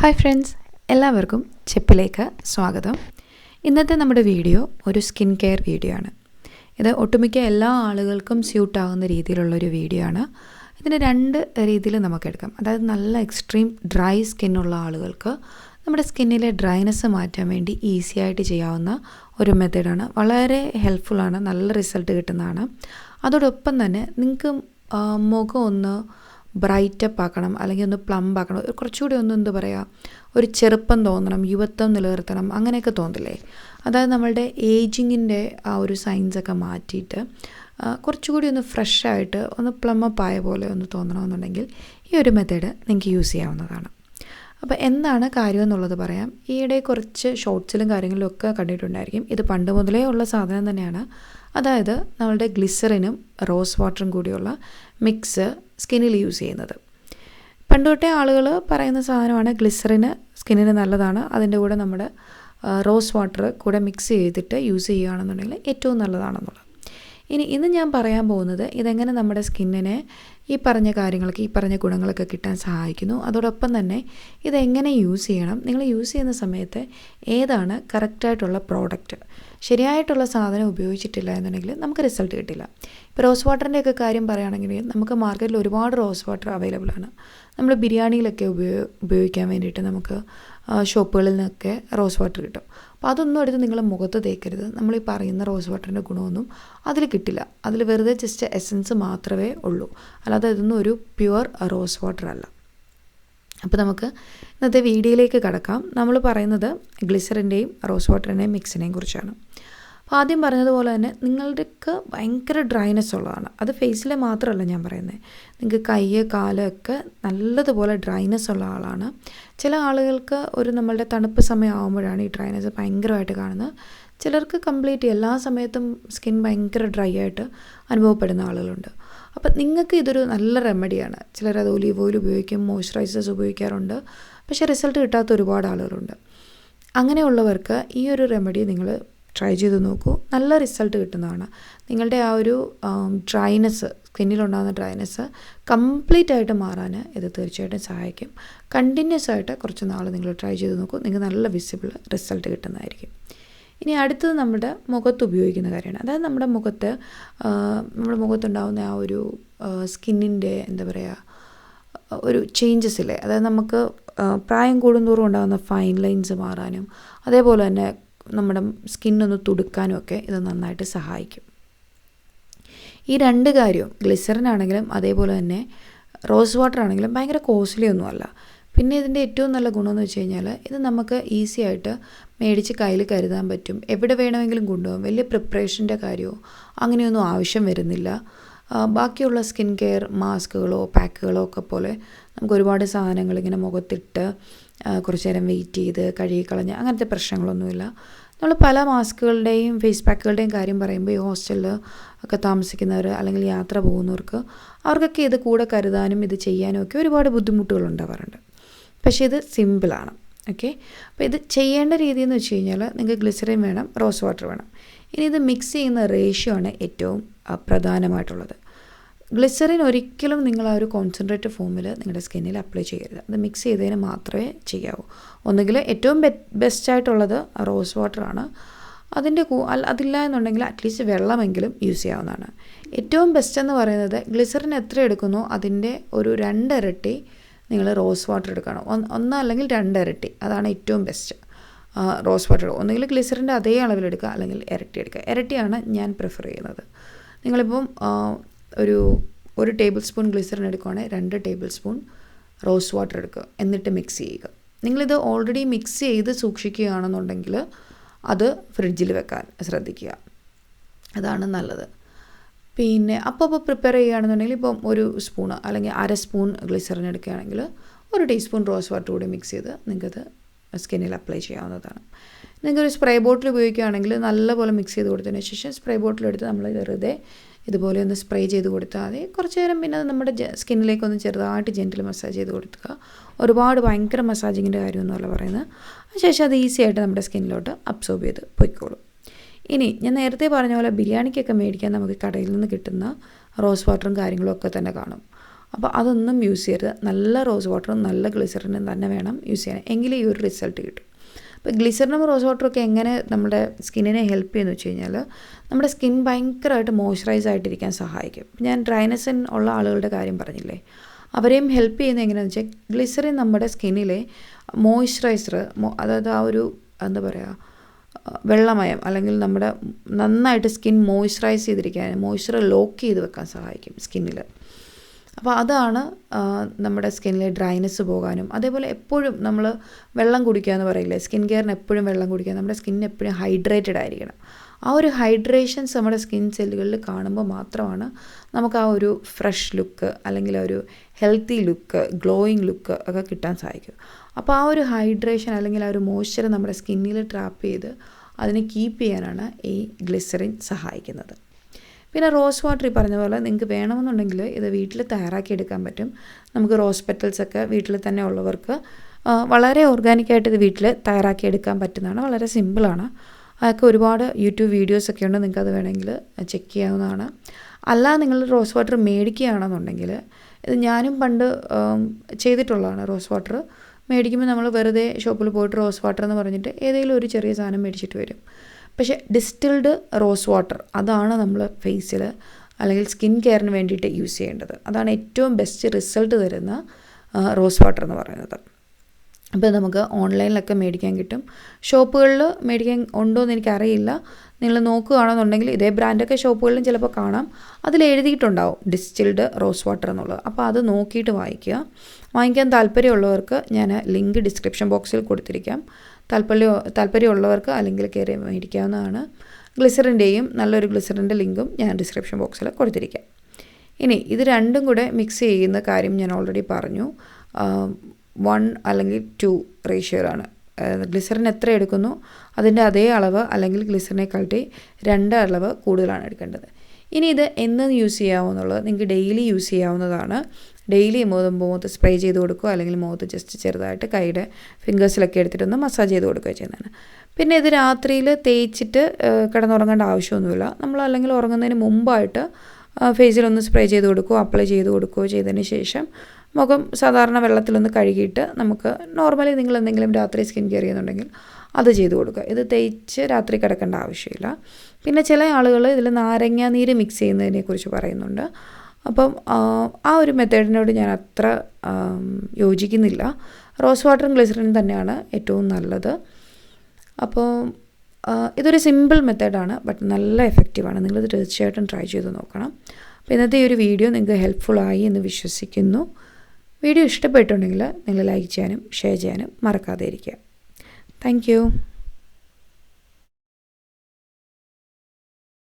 Hi friends എല്ലാവർക്കും ചെപ്പിലേക്ക് സ്വാഗതം. ഇന്നത്തെ നമ്മുടെ വീഡിയോ ഒരു സ്കിൻ കെയർ വീഡിയോ ആണ്. ഇത് ഒട്ടുമിക്ക എല്ലാ ആളുകൾക്കും സ്യൂട്ട് ആകുന്ന രീതിയിലുള്ളൊരു വീഡിയോ ആണ്. ഇതിന് രണ്ട് രീതിയിൽ നമുക്ക് എടുക്കാം. അതായത് നല്ല എക്സ്ട്രീം ഡ്രൈ സ്കിന്നുള്ള ആളുകൾക്ക് നമ്മുടെ സ്കിന്നിലെ ഡ്രൈനെസ് മാറ്റാൻ വേണ്ടി ഈസി ആയിട്ട് ചെയ്യാവുന്ന ഒരു മെത്തേഡാണ് വളരെ ഹെൽപ്ഫുള്ളാണ് നല്ല റിസൾട്ട് കിട്ടുന്നതാണ്. അതോടൊപ്പം തന്നെ നിങ്ങൾക്ക് മുഖം ഒന്ന് ബ്രൈറ്റപ്പ് ആക്കണം അല്ലെങ്കിൽ ഒന്ന് പ്ലംബ് ആക്കണം കുറച്ചുകൂടി ഒന്ന് എന്താ പറയുക ഒരു ചെറുപ്പം തോന്നണം യുവത്വം നിലനിർത്തണം അങ്ങനെയൊക്കെ തോന്നില്ലേ? അതായത് നമ്മളുടെ ഏജിങ്ങിന്റെ ആ ഒരു സൈൻസൊക്കെ മാറ്റിയിട്ട് കുറച്ചുകൂടി ഒന്ന് ഫ്രഷായിട്ട് ഒന്ന് പ്ലമ്മപ്പ് ആയ പോലെ ഒന്ന് തോന്നണമെന്നുണ്ടെങ്കിൽ ഈ ഒരു മെത്തേഡ് നിങ്ങൾക്ക് യൂസ് ചെയ്യാവുന്നതാണ്. അപ്പോൾ എന്താണ് കാര്യം എന്നുള്ളത് പറയാം. ഈയിടെ കുറച്ച് ഷോർട്സിലും കാര്യങ്ങളിലും ഒക്കെ കണ്ടിട്ടുണ്ടായിരിക്കും. ഇത് പണ്ട് മുതലേ ഉള്ള സാധനം തന്നെയാണ്. അതായത് നമ്മളുടെ ഗ്ലിസറിനും റോസ് വാട്ടറും കൂടിയുള്ള മിക്സ് സ്കിന്നിൽ യൂസ് ചെയ്യുന്നത്. പണ്ട് തൊട്ടേ ആളുകൾ പറയുന്ന സാധനമാണ് ഗ്ലിസറിന് സ്കിന്നിന് നല്ലതാണ്. അതിന്റെ കൂടെ നമ്മുടെ റോസ് വാട്ടർ കൂടെ മിക്സ് ചെയ്തിട്ട് യൂസ് ചെയ്യുകയാണെന്നുണ്ടെങ്കിൽ ഏറ്റവും നല്ലതാണെന്നുള്ളത്. ഇനി ഇന്ന് ഞാൻ പറയാൻ പോകുന്നത് ഇതെങ്ങനെ നമ്മുടെ സ്കിന്നിനെ ഈ പറഞ്ഞ കാര്യങ്ങളൊക്കെ ഈ പറഞ്ഞ ഗുണങ്ങളൊക്കെ കിട്ടാൻ സഹായിക്കുന്നു. അതോടൊപ്പം തന്നെ ഇതെങ്ങനെ യൂസ് ചെയ്യണം? നിങ്ങൾ യൂസ് ചെയ്യുന്ന സമയത്ത് ഏതാണ് കറക്റ്റായിട്ടുള്ള പ്രോഡക്റ്റ്? ശരിയായിട്ടുള്ള സാധനം ഉപയോഗിച്ചിട്ടില്ല എന്നുണ്ടെങ്കിൽ നമുക്ക് റിസൾട്ട് കിട്ടില്ല. ഇപ്പോൾ റോസ് വാട്ടറിന്റെ ഒക്കെ കാര്യം പറയുകയാണെങ്കിൽ നമുക്ക് മാർക്കറ്റിൽ ഒരുപാട് റോസ് വാട്ടർ അവൈലബിൾ ആണ്. നമ്മൾ ബിരിയാണിയിലൊക്കെ ഉപയോ ഉപയോഗിക്കാൻ വേണ്ടിയിട്ട് നമുക്ക് ഷോപ്പുകളിൽ നിന്നൊക്കെ റോസ് വാട്ടർ കിട്ടും. അപ്പോൾ അതൊന്നും എടുത്ത് നിങ്ങൾ മുഖത്ത് തേക്കരുത്. നമ്മൾ ഈ പറയുന്ന റോസ് വാട്ടറിന്റെ ഗുണമൊന്നും അതിൽ കിട്ടില്ല. അതിൽ വെറുതെ ജസ്റ്റ് എസൻസ് മാത്രമേ ഉള്ളൂ. അല്ലാതെ ഇതൊന്നും ഒരു പ്യുവർ റോസ് വാട്ടർ അല്ല. അപ്പോൾ നമുക്ക് ഇന്നത്തെ വീഡിയോയിലേക്ക് കടക്കാം. നമ്മൾ പറയുന്നത് ഗ്ലിസറിന്റെയും റോസ് വാട്ടറിന്റെയും മിക്സിനെയും കുറിച്ചാണ്. അപ്പോൾ ആദ്യം പറഞ്ഞതുപോലെ തന്നെ നിങ്ങളുടെക്ക് ഭയങ്കര ഡ്രൈനെസ് ഉള്ളതാണ്. അത് ഫേസിലെ മാത്രമല്ല ഞാൻ പറയുന്നത് നിങ്ങൾക്ക് കൈ കാലൊക്കെ നല്ലതുപോലെ ഡ്രൈനെസ് ഉള്ള ആളാണ്. ചില ആളുകൾക്ക് ഒരു നമ്മളുടെ തണുപ്പ് സമയം ആകുമ്പോഴാണ് ഈ ഡ്രൈനെസ് ഭയങ്കരമായിട്ട് കാണുന്നത്. ചിലർക്ക് കംപ്ലീറ്റ് എല്ലാ സമയത്തും സ്കിൻ ഭയങ്കര ഡ്രൈ ആയിട്ട് അനുഭവപ്പെടുന്ന ആളുകളുണ്ട്. അപ്പം നിങ്ങൾക്ക് ഇതൊരു നല്ല റെമഡിയാണ് ചിലർ അത് ഒലീവ് ഓയിൽ ഉപയോഗിക്കും മോയ്സ്ചറൈസേഴ്സ് ഉപയോഗിക്കാറുണ്ട്. പക്ഷേ റിസൾട്ട് കിട്ടാത്ത ഒരുപാട് ആളുകളുണ്ട്. അങ്ങനെയുള്ളവർക്ക് ഈ ഒരു റെമഡി നിങ്ങൾ ട്രൈ ചെയ്ത് നോക്കൂ. നല്ല റിസൾട്ട് കിട്ടുന്നതാണ്. നിങ്ങളുടെ ആ ഒരു ഡ്രൈനെസ് സ്കിന്നിലുണ്ടാകുന്ന ഡ്രൈനെസ് കംപ്ലീറ്റ് ആയിട്ട് മാറാൻ ഇത് തീർച്ചയായിട്ടും സഹായിക്കും. കണ്ടിന്യൂസ് ആയിട്ട് കുറച്ച് നാൾ നിങ്ങൾ ട്രൈ ചെയ്ത് നോക്കൂ. നിങ്ങൾക്ക് നല്ല വിസിബിൾ റിസൾട്ട് കിട്ടുന്നതായിരിക്കും. ഇനി അടുത്തത് നമ്മുടെ മുഖത്ത് ഉപയോഗിക്കുന്ന കാര്യമാണ്. അതായത് നമ്മുടെ മുഖത്ത് നമ്മുടെ മുഖത്തുണ്ടാകുന്ന ആ ഒരു സ്കിന്നിന്റെ എന്താ പറയുക ഒരു ചേഞ്ചസ് ഇല്ലേ? അതായത് നമുക്ക് പ്രായം കൂടുന്തോറും ഉണ്ടാകുന്ന ഫൈൻ ലൈൻസ് മാറാനും അതേപോലെ തന്നെ നമ്മുടെ സ്കിന്നൊന്ന് തുടുക്കാനും ഒക്കെ ഇത് നന്നായിട്ട് സഹായിക്കും. ഈ രണ്ട് കാര്യവും ഗ്ലിസറിൻ ആണെങ്കിലും അതേപോലെ തന്നെ റോസ് വാട്ടർ ആണെങ്കിലും ഭയങ്കര കോസ്റ്റ്ലി ഒന്നുമല്ല. പിന്നെ ഇതിന്റെ ഏറ്റവും നല്ല ഗുണമെന്ന് വെച്ച് കഴിഞ്ഞാൽ ഇത് നമുക്ക് ഈസി ആയിട്ട് മേടിച്ച് കയ്യിൽ കരുതാൻ പറ്റും. എവിടെ വേണമെങ്കിലും കൊണ്ടുപോകും. വലിയ പ്രിപ്പറേഷന്റെ കാര്യമോ അങ്ങനെയൊന്നും ആവശ്യം വരുന്നില്ല. ബാക്കിയുള്ള സ്കിൻ കെയർ മാസ്കുകളോ പാക്കുകളോ ഒക്കെ പോലെ നമുക്ക് ഒരുപാട് സാധനങ്ങൾ ഇങ്ങനെ മുഖത്തിട്ട് കുറച്ച് നേരം വെയിറ്റ് ചെയ്ത് കഴുകിക്കളഞ്ഞ് അങ്ങനത്തെ പ്രശ്നങ്ങളൊന്നുമില്ല. നമ്മൾ പല മാസ്കുകളുടെയും ഫേസ് പാക്കുകളുടെയും കാര്യം പറയുമ്പോൾ ഈ ഹോസ്റ്റലിൽ ഒക്കെ താമസിക്കുന്നവർ അല്ലെങ്കിൽ യാത്ര പോകുന്നവർക്ക് അവർക്കൊക്കെ ഇത് കൂടെ കരുതാനും ഇത് ചെയ്യാനും ഒക്കെ ഒരുപാട് ബുദ്ധിമുട്ടുകൾ ഉണ്ടാവാറുണ്ട്. പക്ഷേ ഇത് സിമ്പിളാണ് ഓക്കെ? അപ്പോൾ ഇത് ചെയ്യേണ്ട രീതി എന്ന് വെച്ച് കഴിഞ്ഞാൽ നിങ്ങൾക്ക് ഗ്ലിസറിൻ വേണം റോസ് വാട്ടർ വേണം. ഇനി ഇത് മിക്സ് ചെയ്യുന്ന റേഷ്യോ ആണ് ഏറ്റവും പ്രധാനമായിട്ടുള്ളത്. ഗ്ലിസറിൻ ഒരിക്കലും നിങ്ങൾ ആ ഒരു കോൺസെൻട്രേറ്റ് ഫോമിൽ നിങ്ങളുടെ സ്കിന്നിൽ അപ്ലൈ ചെയ്യരുത്. അത് മിക്സ് ചെയ്തതിന് മാത്രമേ ചെയ്യാവൂ. ഒന്നുകിൽ ഏറ്റവും ബെസ്റ്റ് ആയിട്ടുള്ളത് റോസ് വാട്ടറാണ് അതിന്റെ കൂ അതില്ല എന്നുണ്ടെങ്കിൽ അറ്റ്ലീസ്റ്റ് വെള്ളമെങ്കിലും യൂസ് ചെയ്യാവുന്നതാണ്. ഏറ്റവും ബെസ്റ്റ് എന്ന് പറയുന്നത് ഗ്ലിസറിൻ എത്ര എടുക്കുന്നു? അതിന്റെ ഒരു രണ്ടിരട്ടി നിങ്ങൾ റോസ് വാട്ടർ എടുക്കണം. ഒന്ന് ഒന്ന് അല്ലെങ്കിൽ രണ്ടിരട്ടി അതാണ് ഏറ്റവും ബെസ്റ്റ് റോസ് വാട്ടർ ഒന്നുകിൽ ഗ്ലിസറിന്റെ അതേ അളവിലെടുക്കുക അല്ലെങ്കിൽ ഇരട്ടി എടുക്കുക. ഇരട്ടിയാണ് ഞാൻ പ്രിഫർ ചെയ്യുന്നത്. നിങ്ങളിപ്പം ഒരു ഒരു ടേബിൾ സ്പൂൺ ഗ്ലിസറിൻ എടുക്കുകയാണെങ്കിൽ രണ്ട് ടേബിൾ സ്പൂൺ റോസ് വാട്ടർ എടുക്കുക. എന്നിട്ട് മിക്സ് ചെയ്യുക. നിങ്ങളിത് ഓൾറെഡി മിക്സ് ചെയ്ത് സൂക്ഷിക്കുകയാണെന്നുണ്ടെങ്കിൽ അത് ഫ്രിഡ്ജിൽ വെക്കാൻ ശ്രദ്ധിക്കുക. അതാണ് നല്ലത്. പിന്നെ അപ്പോൾ അപ്പോൾ പ്രിപ്പയർ ചെയ്യുകയാണെന്നുണ്ടെങ്കിൽ ഇപ്പം ഒരു സ്പൂൺ അല്ലെങ്കിൽ അര സ്പൂൺ ഗ്ലിസറിൻ എടുക്കുകയാണെങ്കിൽ ഒരു ടീസ്പൂൺ റോസ് വാട്ടർ കൂടി മിക്സ് ചെയ്ത് നിങ്ങൾക്കത് സ്കിന്നിൽ അപ്ലൈ ചെയ്യാവുന്നതാണ്. നിങ്ങൾക്കൊരു സ്പ്രേ ബോട്ടിൽ ഉപയോഗിക്കുകയാണെങ്കിൽ നല്ലപോലെ മിക്സ് ചെയ്ത് കൊടുത്തതിന് ശേഷം സ്പ്രേ ബോട്ടിൽ എടുത്ത് നമ്മൾ വെറുതെ ഇതുപോലെ ഒന്ന് സ്പ്രേ ചെയ്ത് കൊടുത്താൽ മതി. കുറച്ച് നേരം പിന്നെ അത് നമ്മുടെ സ്കിന്നിലേക്ക് ഒന്ന് ചെറുതായിട്ട് ജെന്റിൽ മസാജ് ചെയ്ത് കൊടുക്കുക. ഒരുപാട് ഭയങ്കര മസാജിങ്ങിന്റെ കാര്യമൊന്നുമല്ല പറയുന്നത്. അതിനുശേഷം അത് ഈസി ആയിട്ട് നമ്മുടെ സ്കിന്നിലോട്ട് അബ്സോർബ് ചെയ്ത് പൊയ്ക്കോളും. ഇനി ഞാൻ നേരത്തെ പറഞ്ഞ പോലെ ബിരിയാണിക്കൊക്കെ മേടിക്കാൻ നമുക്ക് കടയിൽ നിന്ന് കിട്ടുന്ന റോസ് വാട്ടറും കാര്യങ്ങളും ഒക്കെ തന്നെ കാണും. അപ്പോൾ അതൊന്നും യൂസ് ചെയ്യരുത്. നല്ല റോസ് വാട്ടറും നല്ല ഗ്ലിസറിനും തന്നെ വേണം യൂസ് ചെയ്യാൻ. എങ്കിലേ ഈ ഒരു റിസൾട്ട് കിട്ടും. അപ്പോൾ ഗ്ലിസറിനും റോസ് വാട്ടറും ഒക്കെ എങ്ങനെ നമ്മുടെ സ്കിന്നിനെ ഹെൽപ്പ് ചെയ്യുന്നു വെച്ച് കഴിഞ്ഞാൽ നമ്മുടെ സ്കിൻ ഭയങ്കരമായിട്ട് മോയ്സ്ചറൈസ് ആയിട്ടിരിക്കാൻ സഹായിക്കും. ഞാൻ ഡ്രൈനസിൻ ഉള്ള ആളുകളുടെ കാര്യം പറഞ്ഞില്ലേ? അവരെയും ഹെൽപ്പ് ചെയ്യുന്നത് എങ്ങനെയാണെന്ന് വെച്ചാൽ ഗ്ലിസറിൻ നമ്മുടെ സ്കിന്നിലെ മോയ്സ്ചറൈസർ അതായത് ആ ഒരു എന്താ പറയുക വെള്ളമയം അല്ലെങ്കിൽ നമ്മുടെ നന്നായിട്ട് സ്കിൻ മോയ്സ്ചറൈസ് ചെയ്തിരിക്കാൻ മോയ്സ്ചർ ലോക്ക് ചെയ്ത് വെക്കാൻ സഹായിക്കും സ്കിന്നിൽ അപ്പോൾ അതാണ് നമ്മുടെ സ്കിന്നിലെ ഡ്രൈനെസ് പോകാനും. അതേപോലെ എപ്പോഴും നമ്മൾ വെള്ളം കുടിക്കുക എന്ന് പറയില്ലേ സ്കിൻ കെയറിന് എപ്പോഴും വെള്ളം കുടിക്കുക. നമ്മുടെ സ്കിൻ എപ്പോഴും ഹൈഡ്രേറ്റഡ് ആയിരിക്കണം. ആ ഒരു ഹൈഡ്രേഷൻസ് നമ്മുടെ സ്കിൻ സെല്ലുകളിൽ കാണുമ്പോൾ മാത്രമാണ് നമുക്ക് ആ ഒരു ഫ്രഷ് ലുക്ക് അല്ലെങ്കിൽ ഒരു ഹെൽത്തി ലുക്ക് ഗ്ലോയിങ് ലുക്ക് ഒക്കെ കിട്ടാൻ സാധിക്കും അപ്പോൾ ആ ഒരു ഹൈഡ്രേഷൻ അല്ലെങ്കിൽ ആ ഒരു മോയ്സ്ചർ നമ്മുടെ സ്കിന്നിൽ ട്രാപ്പ് ചെയ്ത് അതിനെ കീപ്പ് ചെയ്യാനാണ് ഈ ഗ്ലിസറിൻ സഹായിക്കുന്നത്. പിന്നെ റോസ് വാട്ടർ ഈ പറഞ്ഞ പോലെ നിങ്ങൾക്ക് വേണമെന്നുണ്ടെങ്കിൽ ഇത് വീട്ടിൽ തയ്യാറാക്കി എടുക്കാൻ പറ്റും. നമുക്ക് റോസ് പെറ്റൽസ് ഒക്കെ വീട്ടിൽ തന്നെ ഉള്ളവർക്ക് വളരെ ഓർഗാനിക്കായിട്ട് ഇത് വീട്ടിൽ തയ്യാറാക്കി എടുക്കാൻ പറ്റുന്നതാണ്. വളരെ സിമ്പിളാണ് അതൊക്കെ ഒരുപാട് യൂട്യൂബ് വീഡിയോസൊക്കെ ഉണ്ട്. നിങ്ങൾക്ക് അത് വേണമെങ്കിൽ ചെക്ക് ചെയ്യാവുന്നതാണ്. അല്ല നിങ്ങൾ റോസ് വാട്ടർ മേടിക്കുകയാണെന്നുണ്ടെങ്കിൽ ഇത് ഞാനും പണ്ട് ചെയ്തിട്ടുള്ളതാണ് റോസ് വാട്ടർ. മേടിക്കുമ്പോൾ നമ്മൾ വെറുതെ ഷോപ്പിൽ പോയിട്ട് റോസ് വാട്ടർ എന്ന് പറഞ്ഞിട്ട് ഏതെങ്കിലും ഒരു ചെറിയ സാധനം മേടിച്ചിട്ട് വരും. പക്ഷേ ഡിസ്റ്റിൽഡ് റോസ് വാട്ടർ അതാണ് നമ്മൾ ഫേസിൽ അല്ലെങ്കിൽ സ്കിൻ കെയറിന് വേണ്ടിയിട്ട് യൂസ് ചെയ്യേണ്ടത്. അതാണ് ഏറ്റവും ബെസ്റ്റ് റിസൾട്ട് തരുന്ന റോസ് വാട്ടർ എന്ന് പറയുന്നത്. അപ്പോൾ നമുക്ക് ഓൺലൈനിലൊക്കെ മേടിക്കാൻ കിട്ടും. ഷോപ്പുകളിൽ മേടിക്കാൻ ഉണ്ടോ എന്ന് എനിക്കറിയില്ല. നിങ്ങൾ നോക്കുകയാണെന്നുണ്ടെങ്കിൽ ഇതേ ബ്രാൻഡൊക്കെ ഷോപ്പുകളിലും ചിലപ്പോൾ കാണാം. അതിൽ എഴുതിയിട്ടുണ്ടാവും ഡിസ്റ്റിൽഡ് റോസ് വാട്ടർ എന്നുള്ളത്. അപ്പോൾ അത് നോക്കിയിട്ട് വാങ്ങിക്കുക വാങ്ങിക്കാൻ താല്പര്യമുള്ളവർക്ക് ഞാൻ ലിങ്ക് ഡിസ്ക്രിപ്ഷൻ ബോക്സിൽ കൊടുത്തിരിക്കാം. താല്പര്യം താല്പര്യമുള്ളവർക്ക് അല്ലെങ്കിൽ കയറി മേടിക്കാവുന്നതാണ്. ഗ്ലിസറിന്റെയും നല്ലൊരു ഗ്ലിസറിന്റെ ലിങ്കും ഞാൻ ഡിസ്ക്രിപ്ഷൻ ബോക്സിൽ കൊടുത്തിരിക്കാം. ഇനി ഇത് രണ്ടും കൂടെ മിക്സ് ചെയ്യുന്ന കാര്യം ഞാൻ ഓൾറെഡി പറഞ്ഞു. വൺ അല്ലെങ്കിൽ ടു റേഷ്യോയിലാണ് ഗ്ലിസറിൻ എത്ര എടുക്കുന്നു? അതിന്റെ അതേ അളവ് അല്ലെങ്കിൽ ഗ്ലിസറിനെക്കാട്ടി രണ്ട് അളവ് കൂടുതലാണ് എടുക്കേണ്ടത്. ഇനി ഇത് എന്ന് യൂസ് ചെയ്യാവുന്നുള്ളത്? നിങ്ങൾക്ക് ഡെയിലി യൂസ് ചെയ്യാവുന്നതാണ്. ഡെയിലി മുഖത്ത് മുഖത്ത് സ്പ്രേ ചെയ്ത് കൊടുക്കുക അല്ലെങ്കിൽ മുഖത്ത് ജസ്റ്റ് ചെറുതായിട്ട് കൈയുടെ ഫിംഗേഴ്സിലൊക്കെ എടുത്തിട്ടൊന്ന് മസാജ് ചെയ്ത് കൊടുക്കുക ചെയ്യുന്നതാണ്. പിന്നെ ഇത് രാത്രിയിൽ തേച്ചിട്ട് കിടന്നുറങ്ങേണ്ട ആവശ്യമൊന്നുമില്ല. നമ്മൾ അല്ലെങ്കിൽ ഉറങ്ങുന്നതിന് മുമ്പായിട്ട് ഫേസിലൊന്ന് സ്പ്രേ ചെയ്ത് കൊടുക്കുക അപ്ലൈ ചെയ്ത് കൊടുക്കുകയോ ചെയ്തതിന് ശേഷം മുഖം സാധാരണ വെള്ളത്തിലൊന്ന് കഴുകിയിട്ട് നമുക്ക് നോർമലി നിങ്ങൾ എന്തെങ്കിലും രാത്രി സ്കിൻ കെയർ ചെയ്യുന്നുണ്ടെങ്കിൽ അത് ചെയ്ത് കൊടുക്കുക. ഇത് തേച്ച് രാത്രി കിടക്കേണ്ട ആവശ്യമില്ല. പിന്നെ ചില ആളുകൾ ഇതിൽ നാരങ്ങ നീര് മിക്സ് ചെയ്യുന്നതിനെക്കുറിച്ച് പറയുന്നുണ്ട്. അപ്പം ആ ഒരു മെത്തേഡിനോട് ഞാൻ അത്ര യോജിക്കുന്നില്ല. റോസ് വാട്ടറും ഗ്ലിസറിനും തന്നെയാണ് ഏറ്റവും നല്ലത്. അപ്പോൾ ഇതൊരു സിമ്പിൾ മെത്തേഡാണ് ബട്ട് നല്ല എഫക്റ്റീവാണ്. നിങ്ങളിത് തീർച്ചയായിട്ടും ട്രൈ ചെയ്ത് നോക്കണം. അപ്പോൾ ഇന്നത്തെ ഈ ഒരു വീഡിയോ നിങ്ങൾക്ക് ഹെൽപ്ഫുള്ളായി എന്ന് വിശ്വസിക്കുന്നു. വീഡിയോ ഇഷ്ടപ്പെട്ടുണ്ടെങ്കിൽ നിങ്ങൾ ലൈക്ക് ചെയ്യാനും ഷെയർ ചെയ്യാനും മറക്കാതെ ഇരിക്കുക. താങ്ക്